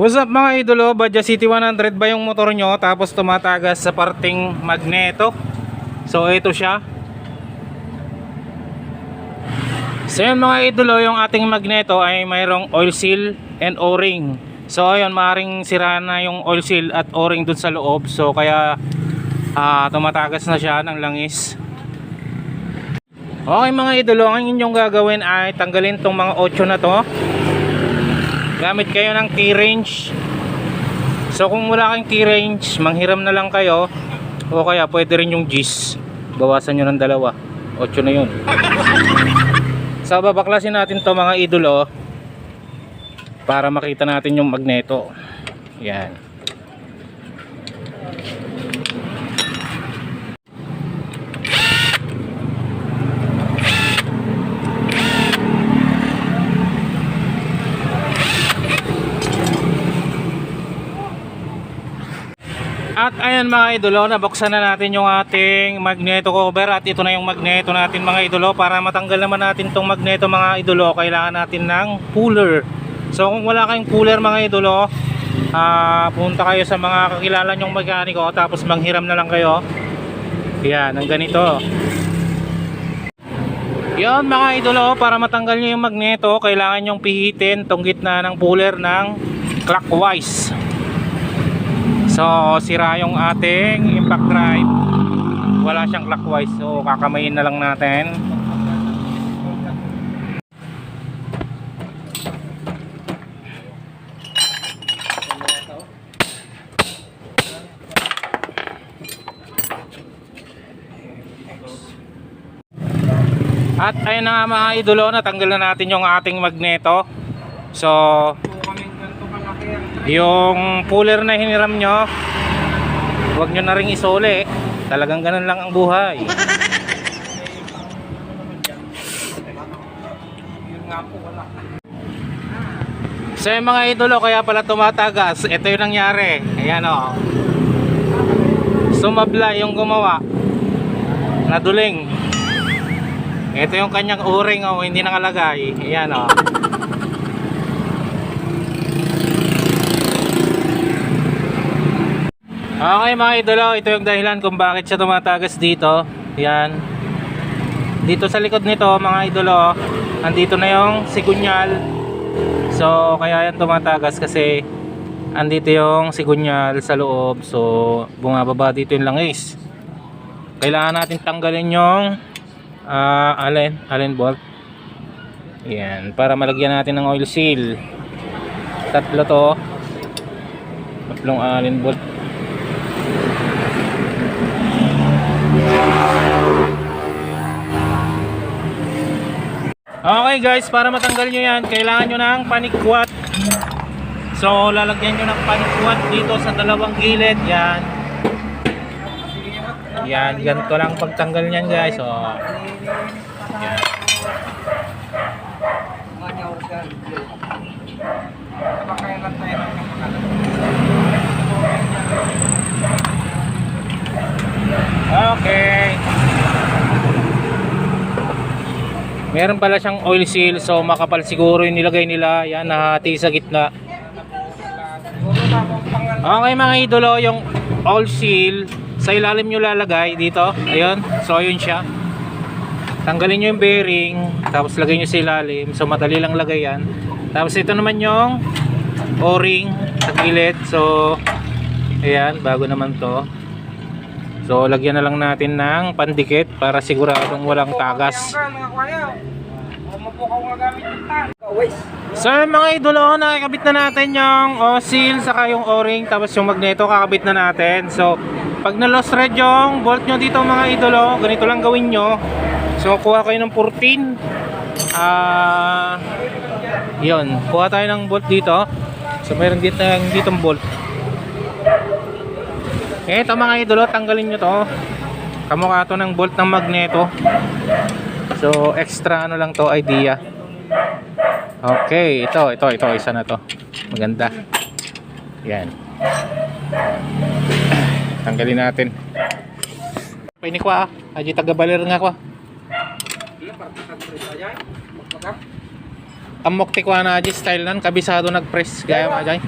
What's up mga idolo? Badja City 100 ba yung motor nyo? Tapos tumatagas sa parting magneto. So ito siya. So yun mga idolo, yung ating magneto ay mayroong oil seal and o-ring. So ayun, maaaring sira na yung oil seal at o-ring dun sa loob. So kaya ah, tumatagas na siya ng langis. Okay mga idolo, ang inyong gagawin ay tanggalin tong mga 8 na to gamit kayo ng T-range so kung wala kayong T-range manghiram na lang kayo. O kaya pwede rin yung G's bawasan nyo ng dalawa. 8 na yun. So babaklasin natin to mga idolo para makita natin yung magneto. Yan At ayan mga idolo, nabuksan na natin yung ating magneto cover at ito na yung magneto natin mga idolo para matanggal naman natin tong magneto mga idolo kailangan natin ng puller. So kung wala kayong puller mga idolo, ah punta kayo sa mga kakilala nyong mekaniko tapos manghiram na lang kayo. Yan, ang ganito. Yan mga idolo, para matanggal nyo yung magneto, kailangan nyong pihitin tong gitna ng puller ng clockwise. So, sira yung ating impact drive. Wala siyang clockwise. So, kakamayin na lang natin. At ayun na nga mga idolo, natanggal na natin yung ating magneto. So, yung puller na hiniram nyo huwag nyo na rin isole talagang ganun lang ang buhay. So yung mga idolo kaya pala tumatagas. Ito yung nangyari. Ayan o sumabla yung gumawa naduling ito yung kanyang uring o hindi nakalagay ayan o Okay mga idolo, ito yung dahilan kung bakit siya tumatagas dito. Yan. Dito sa likod nito mga idolo, andito na yung sigunyal. So kaya yan tumatagas kasi andito yung sigunyal sa loob. So bumababa dito yung langis. Kailangan natin tanggalin yung uh, allen, allen bolt. Yan, para malagyan natin ng oil seal. Tatlo to. Tatlong allen bolt. Okay guys, para matanggal nyo yan, kailangan nyo ng panikwat. So, lalagyan nyo ng panikwat dito sa dalawang gilid. Yan. Yan, ganito lang pagtanggal nyan guys. So, yan. Okay. Meron pala siyang oil seal so makapal siguro yung nilagay nila. Yan nahati sa gitna. Okay mga idolo, yung oil seal sa ilalim nyo lalagay dito. Ayun. So ayun siya. Tanggalin nyo yung bearing tapos lagay nyo sa ilalim. So madali lang lagay yan. Tapos ito naman yung o-ring sa gilid. So ayan, bago naman to. So lagyan na lang natin ng pandikit para siguradong walang tagas. So mga idolo, nakikabit na natin yung o-seal saka yung o-ring tapos yung magneto kakabit na natin. So pag na-lost thread yung bolt nyo dito mga idolo, ganito lang gawin nyo. So kuha kayo ng 14. Ah, yun, kuha tayo ng bolt dito. So mayroon dito ditong bolt. Ito mga idolo, tanggalin nyo to. Kamukha to ng bolt ng magneto. So, extra ano lang to idea. Okay, ito, ito, ito, isa na to. Maganda. Yan. Tanggalin natin. Pwede ko ah. Aji taga baler nga ko. Amok ti ko na aji style nan kabisado nag-press gaya mo ajay.